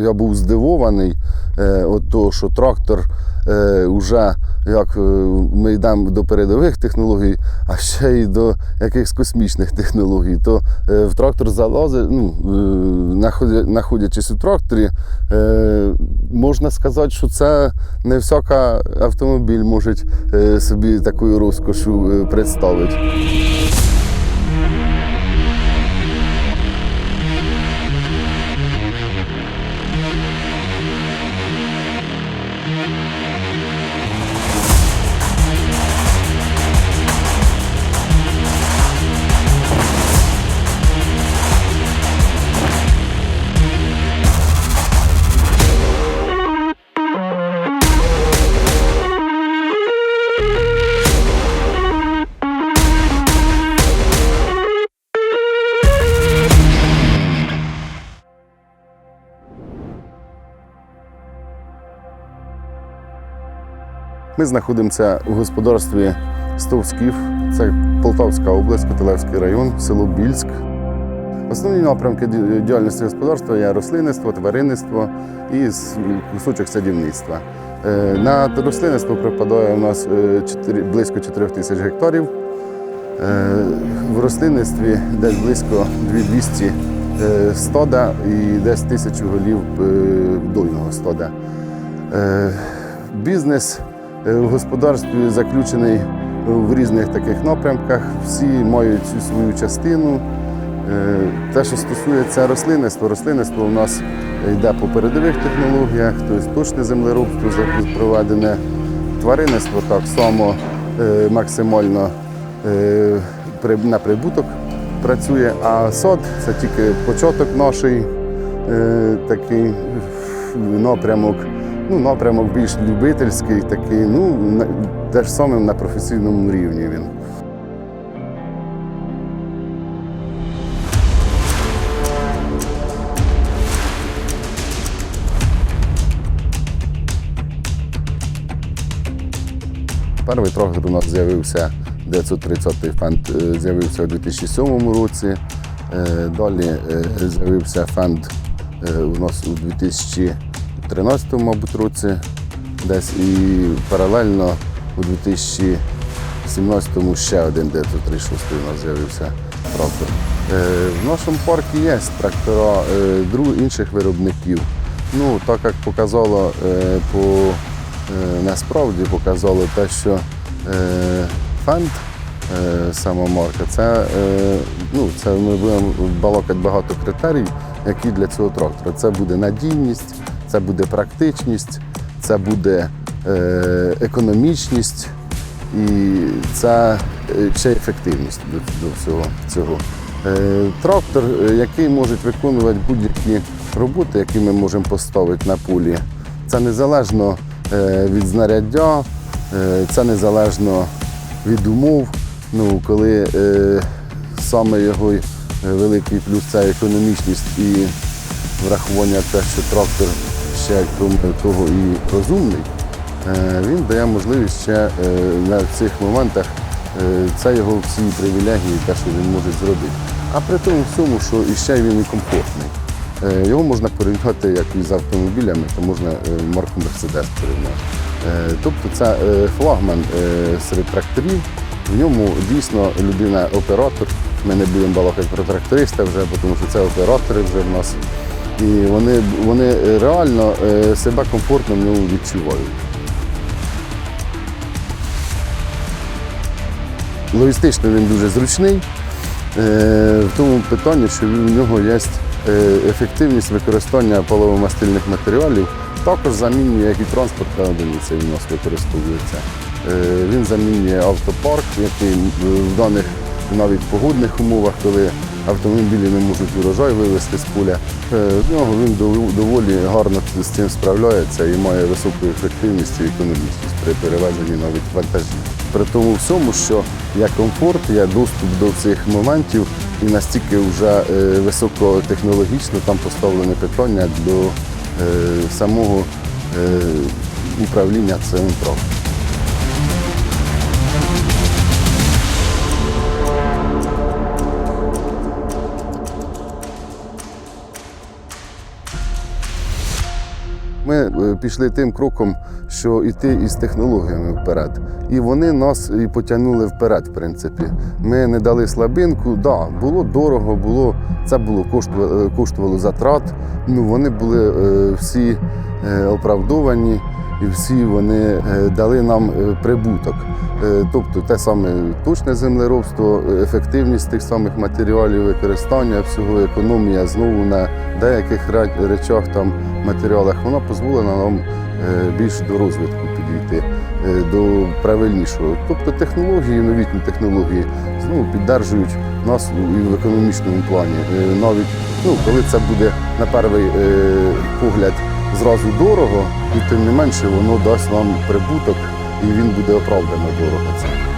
я був здивований, е, от того, що трактор е, вже як е, ми йдемо до передових технологій, а ще й до якихось космічних технологій. То е, в трактор залазить, ну, е, знаходячись у тракторі, е, можна сказати, що це не всяка автомобіль може е, собі таку розкошу е, представити. Ми знаходимося у господарстві Стовськів, це Полтавська область, Котелевський район, село Більськ. Основні напрямки діяльності господарства є рослинництво, тваринництво і кусочок садівництва. Е, На рослинництво припадає у нас е, близько 4 тисяч гектарів. Е, В рослинництві десь близько 2200 е, стода і десь тисячу голів дойного стода. Е, Бізнес в господарстві заключений в різних таких напрямках. Всі мають цю свою частину. Е, Те, що стосується рослинництва, рослинництво у нас йде по передових технологіях, тобто точне землеробство проведене, тваринництво так само е, максимально е, на прибуток працює, а сад це тільки початок нашої е, такий напрямок. Ну, напрямок більш любительський, такий, ну, теж самим на професійному рівні він. Перший трактор у нас з'явився 930-й фенд е, з'явився у 2007 році. Е, Далі е, з'явився фенд у нас у 2013 мабуть, році, десь і паралельно у 2017-му ще один 936 у нас з'явився трактор. Е, В нашому парку є трактора е, інших виробників. Ну, так як показало е, по насправді показало те, що фенд, сама марка, це, ну, це ми будемо балакати багато критерій, які для цього трактора. Це буде надійність, це буде практичність, це буде е, економічність і це ще ефективність до, всього цього. Е, Трактор, е, який може виконувати будь-які роботи, які ми можемо поставити на полі, це незалежно від знаряддя, це незалежно від умов. Ну, коли саме його великий плюс це економічність і врахування те, що трактор ще крім того і розумний, е, він дає можливість ще е, на цих моментах е, це його всі привілегії, те, що він може зробити. А при тому всьому, що і ще він і комфортний. Е, Його можна порівняти як із автомобілями, то можна е, марку Мерседес порівняти. Е, Тобто це е, флагман е, серед тракторів. В ньому дійсно людина оператор. Ми не будемо балакати про тракториста вже, тому що це оператори вже в нас. І вони, вони реально е, себе комфортно в ньому відчувають. Логістично він дуже зручний. Е, В тому питанні, що в нього є е, ефективність використання паливомастильних матеріалів, також замінює як і транспортна одиниця у нас використовується. Е, Він замінює автопарк, який в даних навіть погодних умовах, коли автомобілі не можуть урожай вивезти з поля, е, в нього він доволі гарно з цим справляється і має високу ефективність і економічність при перевезенні навіть вантажів. При тому всьому, що є комфорт, є доступ до цих моментів і настільки вже е, високотехнологічно там поставлене питання до е, самого е, управління цим трактором. Ми е, пішли тим кроком, що йти із технологіями вперед. І вони нас і потягнули вперед, в принципі. Ми не дали слабинку. Да, було дорого, було, це було коштувало, е, коштувало затрат. Ну, вони були е, всі е, оправдовані і всі вони е, дали нам е, прибуток. Тобто те саме точне землеробство, ефективність тих самих матеріалів, використання всього, економія знову на деяких речах, там, матеріалах, вона дозволила нам більш до розвитку підійти, е, до правильнішого. Тобто технології, новітні технології знову піддержують нас і в економічному плані. Е, Навіть ну, коли це буде на перший е, погляд зразу дорого, і тим не менше воно дасть нам прибуток і він буде оправдано дорого це.